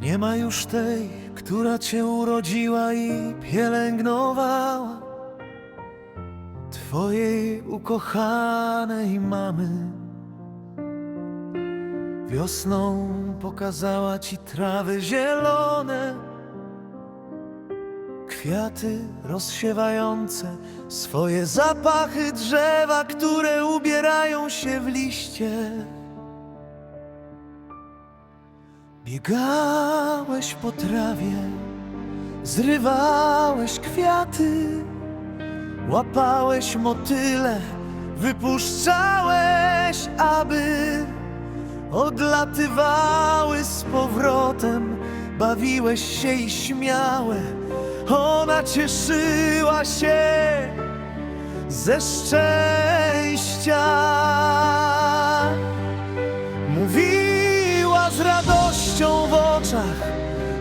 Nie ma już tej, która cię urodziła i pielęgnowała. Twojej ukochanej mamy. Wiosną pokazała ci trawy zielone, kwiaty rozsiewające swoje zapachy drzewa, które ubierają się w liście. Biegałeś po trawie, zrywałeś kwiaty, łapałeś motyle, wypuszczałeś, aby odlatywały z powrotem. Bawiłeś się i śmiałe, ona cieszyła się ze szczęścia.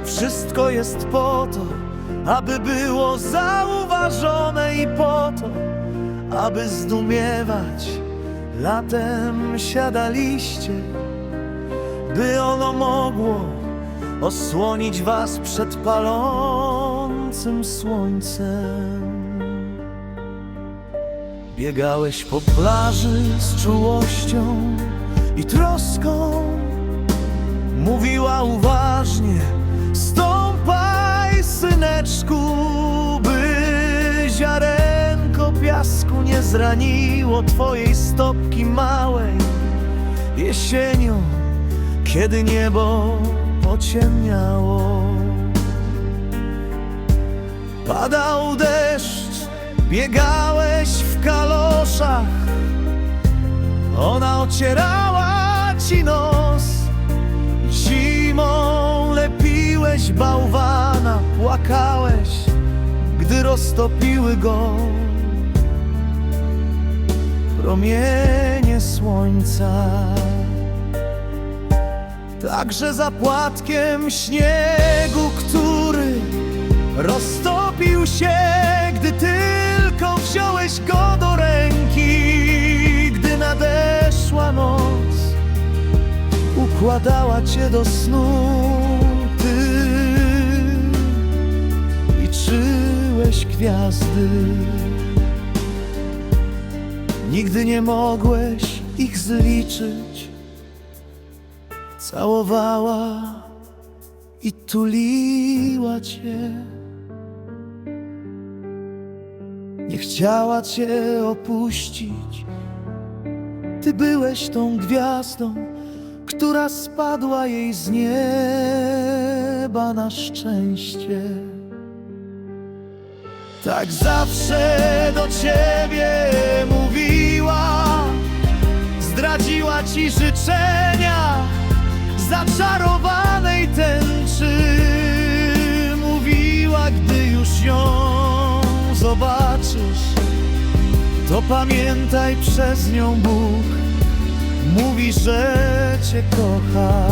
Wszystko jest po to, aby było zauważone i po to, aby zdumiewać. Latem siadaliście, by ono mogło osłonić was przed palącym słońcem. Biegałeś po plaży z czułością i troską. Mówiła uważnie: Stąpaj, syneczku, by ziarenko piasku nie zraniło twojej stopki małej. Jesienią, kiedy niebo pociemniało. Padał deszcz, biegałeś w kaloszach. Ona ocierała ci nos. Bałwana, płakałeś, gdy roztopiły go promienie słońca. Także za płatkiem śniegu, który roztopił się, gdy tylko wziąłeś go do ręki, gdy nadeszła noc, układała cię do snu, gwiazdy. Nigdy nie mogłeś ich zliczyć. Całowała i tuliła cię. Nie chciała cię opuścić. Ty byłeś tą gwiazdą, która spadła jej z nieba na szczęście. Tak zawsze do ciebie mówiła, zdradziła ci życzenia zaczarowanej tęczy. Mówiła, gdy już ją zobaczysz, to pamiętaj przez nią Bóg mówi, że cię kocha.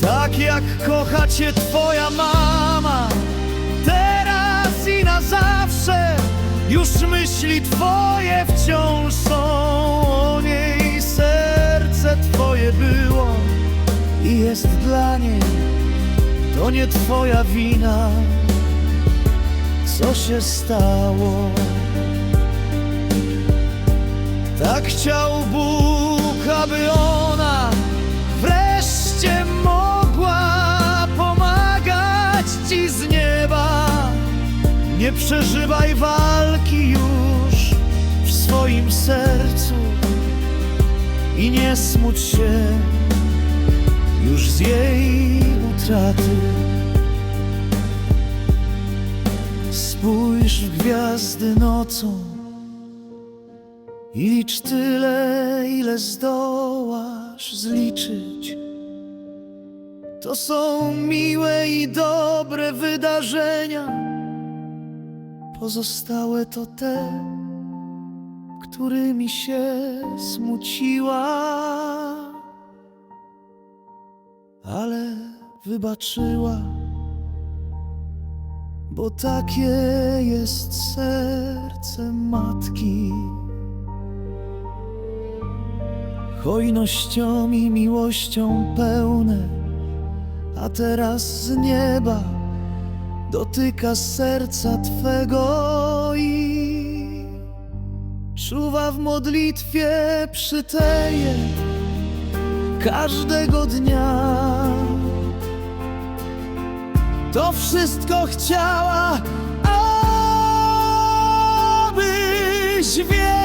Tak jak kocha cię twoja mama Już myśli twoje wciąż są o niej Serce twoje było i jest dla niej To nie twoja wina Co się stało Tak chciał Bóg, aby ona wreszcie mogła pomagać ci z nieba. Nie przeżywaj walki nie smuć się już z jej utraty. Spójrz w gwiazdy nocą i licz tyle, ile zdołasz zliczyć. To są miłe i dobre wydarzenia. Pozostałe to te, którymi się smuciła. Ale wybaczyła, bo takie jest serce matki. hojnością i miłością pełne, a teraz z nieba dotyka serca Twego czuwa w modlitwie przyteje każdego dnia. To wszystko chciała, abyś wiedział.